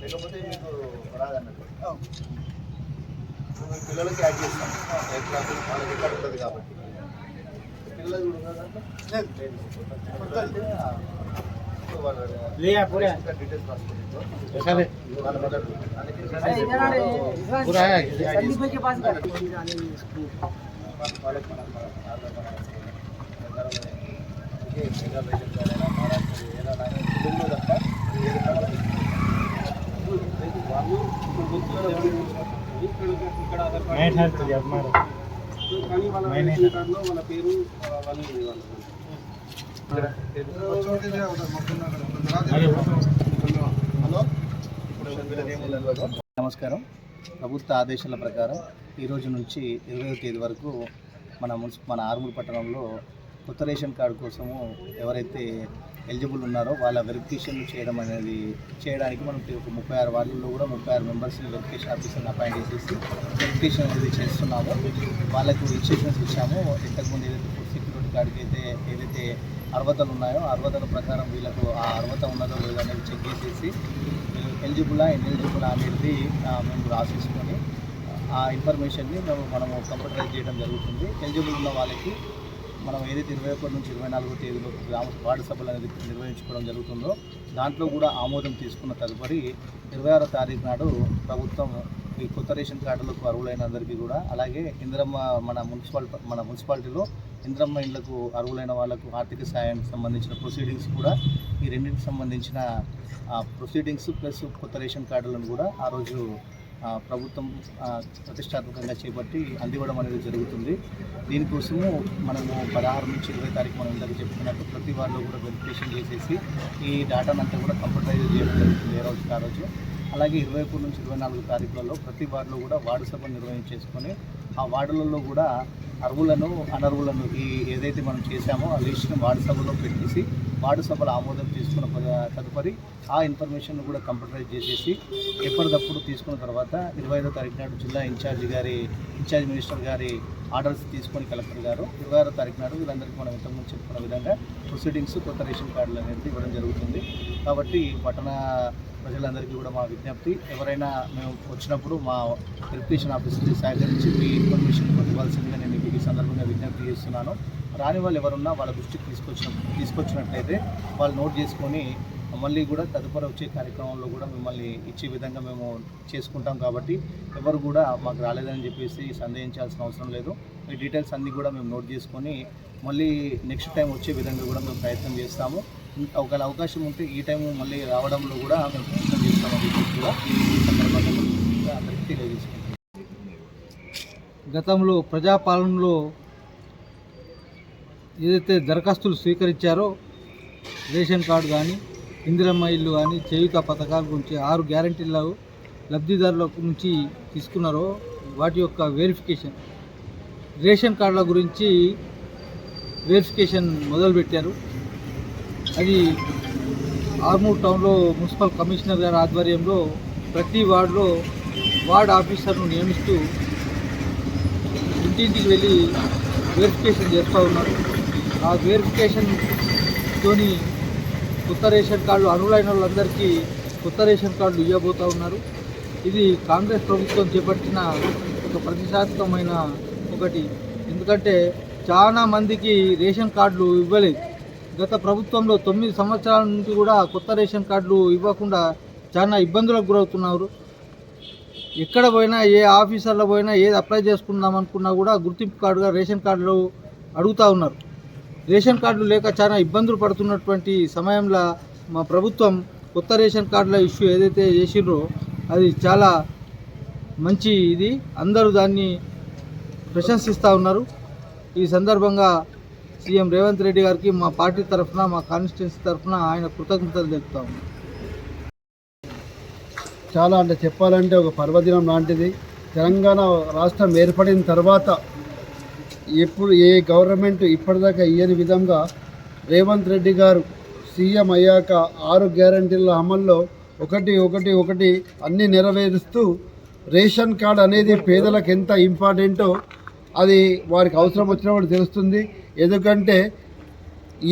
లేకపోతే మీకు రాదన్నట్టు పిల్లలకి యాడ్ చేస్తాం. ఎయిత్ వాళ్ళకి ఎక్కడ ఉంటుంది కాబట్టి పిల్లలు కూడా మేట్ హ్యాడ్ టు అమ్మారు సో కానీ వాళ్ళ రేషన్ కార్డులో వాళ్ళ పేరు వాళ్ళు నమస్కారం. ప్రభుత్వ ఆదేశాల ప్రకారం ఈరోజు నుంచి ఇరవై తేదీ వరకు మన మున్సి మన ఆర్మూర్ పట్టణంలో కొత్త రేషన్ కార్డు కోసము ఎవరైతే ఎలిజిబుల్ ఉన్నారో వాళ్ళ వెరిఫికేషన్ చేయడం అనేది చేయడానికి మనం ఒక ముప్పై ఆరు వార్డుల్లో కూడా ముప్పై ఆరు మెంబర్స్ని వెరిఫికేషన్ ఆఫీసర్ని అపాయింట్ చేసేసి వెరిఫికేషన్ అనేది చేస్తున్నాము. వాళ్ళకు ఇన్స్ట్రక్షన్స్ ఇచ్చాము. ఇంతకుముందు ఏదైతే సెక్యూరిటీ కార్డుకి అయితే ఏదైతే అర్హతలు ఉన్నాయో అర్హతల ప్రకారం వీళ్ళకు ఆ అర్హత ఉన్నదో లేదో అనేది చెక్ చేసేసి ఎలిజిబులా ఇన్ఎలిజిబులా అనేది మేము రాసేసుకొని ఆ ఇన్ఫర్మేషన్ని మేము మనము కంప్యూటరైజ్ చేయడం జరుగుతుంది. ఎలిజిబుల్ ఉన్న వాళ్ళకి మనం ఏదైతే ఇరవై ఒకటి నుంచి ఇరవై నాలుగో తేదీలో గ్రామ వార్డు సభలు అనేది నిర్వహించుకోవడం జరుగుతుందో దాంట్లో కూడా ఆమోదం తీసుకున్న తదుపరి ఇరవై ఆరో తారీఖు నాడు ప్రభుత్వం ఈ కొత్త రేషన్ కార్డులకు అర్హులైన అందరికీ కూడా. అలాగే ఇంద్రమ్మ మన మున్సిపల్ మన మున్సిపాలిటీలో ఇంద్రమ్మ ఇండ్లకు అర్హులైన వాళ్ళకు ఆర్థిక సాయానికి సంబంధించిన ప్రొసీడింగ్స్ కూడా ఈ రెండింటికి సంబంధించిన ప్రొసీడింగ్స్ ప్లస్ కొత్త రేషన్ కార్డులను కూడా ఆ రోజు ప్రభుత్వం ప్రతిష్టాత్మకంగా చేపట్టి అందివ్వడం అనేది జరుగుతుంది. దీనికోసము మనము పదహారు నుంచి ఇరవై తారీఖు మనం ఇందాక చెప్పుకున్నట్టు ప్రతి వాళ్ళు కూడా వెరిఫికేషన్ చేసేసి ఈ డేటానంతా కూడా కంప్యూటరైజ్ చేయడం జరుగుతుంది ఏ రోజుకి ఆ రోజు. అలాగే ఇరవై ఒకటి నుంచి ఇరవై నాలుగు తారీఖులలో ప్రతి వార్డులో కూడా వార్డు సభ నిర్వహించేసుకొని ఆ వార్డులలో కూడా అర్హులను అనర్హులను ఈ ఏదైతే మనం చేశామో ఆ లిస్ట్ని వార్డు సభలో పెట్టేసి వార్డు సభలో ఆమోదం తీసుకున్న తదుపరి ఆ ఇన్ఫర్మేషన్ కూడా కంప్యూటరైజ్ చేసేసి ఎప్పటికప్పుడు తీసుకున్న తర్వాత ఇరవై ఐదో తారీఖు నాడు జిల్లా ఇన్ఛార్జి గారి ఇన్ఛార్జ్ మినిస్టర్ గారి ఆర్డర్స్ తీసుకొని కలెక్టర్ గారు ఇరవై ఆరో తారీఖు నాడు వీళ్ళందరికీ మనం ఇంతకుముందు చెప్పుకున్న విధంగా ప్రొసీడింగ్స్ కొత్త రేషన్ కార్డులు అనేది ఇవ్వడం జరుగుతుంది. కాబట్టి పట్టణ ప్రజలందరికీ కూడా మా విజ్ఞప్తి. ఎవరైనా మేము వచ్చినప్పుడు మా ఎలక్ట్రీషియన్ ఆఫీసర్ని సహకరించి మీ ఇన్ఫర్మేషన్ ఇవ్వాల్సిందిగా నేను మీకు ఈ సందర్భంగా విజ్ఞప్తి చేస్తున్నాను. రాని వాళ్ళు ఎవరున్నా వాళ్ళ దృష్టికి తీసుకొచ్చిన తీసుకొచ్చినట్లయితే వాళ్ళు నోట్ చేసుకొని మళ్ళీ కూడా తదుపరి వచ్చే కార్యక్రమంలో కూడా మిమ్మల్ని ఇచ్చే విధంగా మేము చేసుకుంటాం కాబట్టి ఎవరు కూడా మాకు రాలేదని చెప్పేసి సందేహించాల్సిన అవసరం లేదు. మీ డీటెయిల్స్ అన్నీ కూడా మేము నోట్ చేసుకొని మళ్ళీ నెక్స్ట్ టైం వచ్చే విధంగా కూడా మేము ప్రయత్నం చేస్తాము. ఒకవేళ అవకాశం ఉంటే ఈ టైం మళ్ళీ రావడంలో కూడా మేము ప్రయత్నం చేస్తామని కూడా ఈ సందర్భంగా అందరికీ తెలియజేసుకుంటాం గతంలో ప్రజాపాలనలో ఏదైతే దరఖాస్తులు స్వీకరించారో రేషన్ కార్డు కానీ ఇందిరమ్మ ఇల్లు కానీ చేయుత పథకాల గురించి ఆరు గ్యారంటీల లబ్ధిదారుల నుంచి తీసుకున్నారో వాటి యొక్క వెరిఫికేషన్ రేషన్ కార్డుల గురించి వెరిఫికేషన్ మొదలుపెట్టారు. అది ఆర్మూర్ టౌన్లో మున్సిపల్ కమిషనర్ గారి ఆధ్వర్యంలో ప్రతి వార్డులో వార్డ్ ఆఫీసర్ను నియమిస్తూ ఇంటింటికి వెళ్ళి వెరిఫికేషన్ చేస్తూ ఉన్నారు. ఆ వెరిఫికేషన్తోని కొత్త రేషన్ కార్డులు అర్హులైన వాళ్ళందరికీ కొత్త రేషన్ కార్డులు ఇవ్వబోతూ ఉన్నారు. ఇది కాంగ్రెస్ ప్రభుత్వం చేపట్టిన ఒక ప్రతిష్టాత్మకమైన ఒకటి. ఎందుకంటే చాలా మందికి రేషన్ కార్డులు ఇవ్వలేదు. గత ప్రభుత్వంలో తొమ్మిది సంవత్సరాల నుంచి కూడా కొత్త రేషన్ కార్డులు ఇవ్వకుండా చాలా ఇబ్బందులకు గురవుతున్నారు. ఎక్కడ పోయినా ఏ ఆఫీసర్లో పోయినా ఏది అప్లై చేసుకుందాం అనుకున్నా కూడా గుర్తింపు కార్డుగా రేషన్ కార్డులు అడుగుతూ ఉన్నారు. రేషన్ కార్డులు లేక చాలా ఇబ్బందులు పడుతున్నటువంటి సమయంలో మా ప్రభుత్వం కొత్త రేషన్ కార్డుల ఇష్యూ ఏదైతే చేసిండ్రో అది చాలా మంచి ఇది. అందరూ దాన్ని ప్రశంసిస్తూ ఉన్నారు. ఈ సందర్భంగా సీఎం రేవంత్ రెడ్డి గారికి మా పార్టీ తరఫున మా కాన్స్టిట్యున్సీ తరఫున ఆయన కృతజ్ఞతలు తెలుపుతాము చాలా అంటే చెప్పాలంటే ఒక పర్వదినం లాంటిది. తెలంగాణ రాష్ట్రం ఏర్పడిన తర్వాత ఎప్పుడు ఏ గవర్నమెంట్ ఇప్పటిదాకా ఇయ్యని విధంగా రేవంత్ రెడ్డి గారు సీఎం అయ్యాక ఆరు గ్యారంటీల అమల్లో ఒకటి ఒకటి ఒకటి అన్నీ నెరవేరుస్తూ రేషన్ కార్డ్ అనేది పేదలకు ఎంత ఇంపార్టెంటో అది వారికి అవసరం వచ్చినప్పుడు తెలుస్తుంది. ఎందుకంటే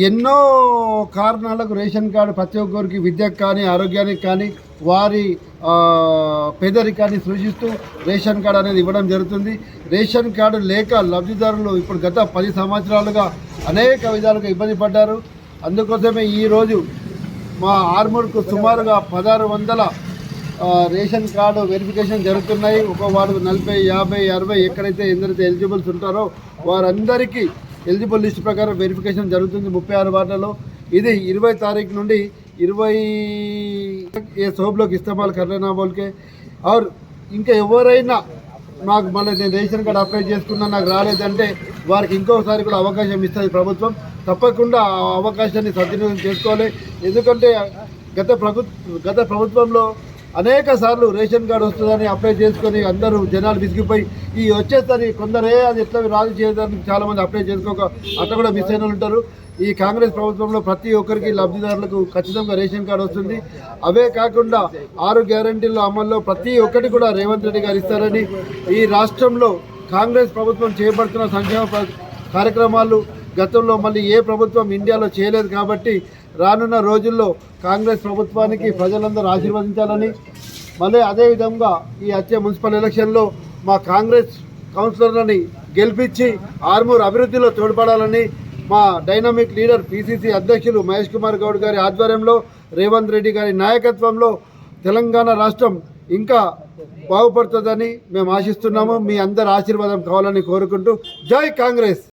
ఎన్నో కారణాలకు రేషన్ కార్డు ప్రతి ఒక్కరికి విద్యకు కానీ ఆరోగ్యానికి కానీ వారి పేదరికాన్ని సృష్టిస్తూ రేషన్ కార్డు అనేది ఇవ్వడం జరుగుతుంది. రేషన్ కార్డు లేక లబ్ధిదారులు ఇప్పుడు గత పది సంవత్సరాలుగా అనేక విధాలుగా ఇబ్బంది పడ్డారు. అందుకోసమే ఈరోజు మా ఆర్మూర్కు సుమారుగా పదహారు వందల రేషన్ కార్డు వెరిఫికేషన్ జరుగుతున్నాయి. ఒక వార్డు నలభై యాభై అరవై ఎక్కడైతే ఎందరైతే ఎలిజిబుల్స్ ఉంటారో వారందరికీ ఎలిజిబుల్ లిస్ట్ ప్రకారం వెరిఫికేషన్ జరుగుతుంది ముప్పై ఆరు వార్డులలో. ఇది ఇరవై తారీఖు నుండి ఇరవై ఏ సోబ్లోకి ఇస్తామాల్ కర్లేనా బోల్కే. ఆర్ ఇంకా ఎవరైనా నాకు మళ్ళీ నేను రేషన్ కార్డు అప్లై చేసుకున్నా నాకు రాలేదంటే వారికి ఇంకోసారి కూడా అవకాశం ఇస్తుంది ప్రభుత్వం. తప్పకుండా ఆ అవకాశాన్ని సద్వినియోగం చేసుకోవాలి. ఎందుకంటే గత ప్రభుత్వ గత ప్రభుత్వంలో అనేక సార్లు రేషన్ కార్డు వస్తుందని అప్లై చేసుకొని అందరూ జనాలు విసిగిపోయి ఈ వచ్చేసరి కొందరే అది ఎట్లా రాజు చేయడానికి చాలామంది అప్లై చేసుకోక అట్లా కూడా మిస్ అయిన ఉంటారు. ఈ కాంగ్రెస్ ప్రభుత్వంలో ప్రతి ఒక్కరికి లబ్ధిదారులకు ఖచ్చితంగా రేషన్ కార్డు వస్తుంది. అవే కాకుండా ఆరు గ్యారంటీల అమల్లో ప్రతి ఒక్కటి కూడా రేవంత్ రెడ్డి గారు ఇస్తారని ఈ రాష్ట్రంలో కాంగ్రెస్ ప్రభుత్వం చేపడుతున్న సంక్షేమ కార్యక్రమాలు గతంలో మళ్ళీ ఏ ప్రభుత్వం ఇండియాలో చేయలేదు కాబట్టి రానున్న రోజుల్లో కాంగ్రెస్ ప్రభుత్వానికి ప్రజలందరూ ఆశీర్వదించాలని మళ్ళీ అదేవిధంగా ఈ వచ్చే మున్సిపల్ ఎలక్షన్లో మా కాంగ్రెస్ కౌన్సిలర్లని గెలిపించి ఆర్మూర్ అభివృద్ధిలో తోడ్పడాలని మా డైనమిక్ లీడర్ పిసిసి అధ్యక్షులు మహేష్ కుమార్ గౌడ్ గారి ఆధ్వర్యంలో రేవంత్ రెడ్డి గారి నాయకత్వంలో తెలంగాణ రాష్ట్రం ఇంకా బాగుపడుతుందని మేము ఆశిస్తున్నాము. మీ అందరి ఆశీర్వాదం కావాలని కోరుకుంటూ జై కాంగ్రెస్!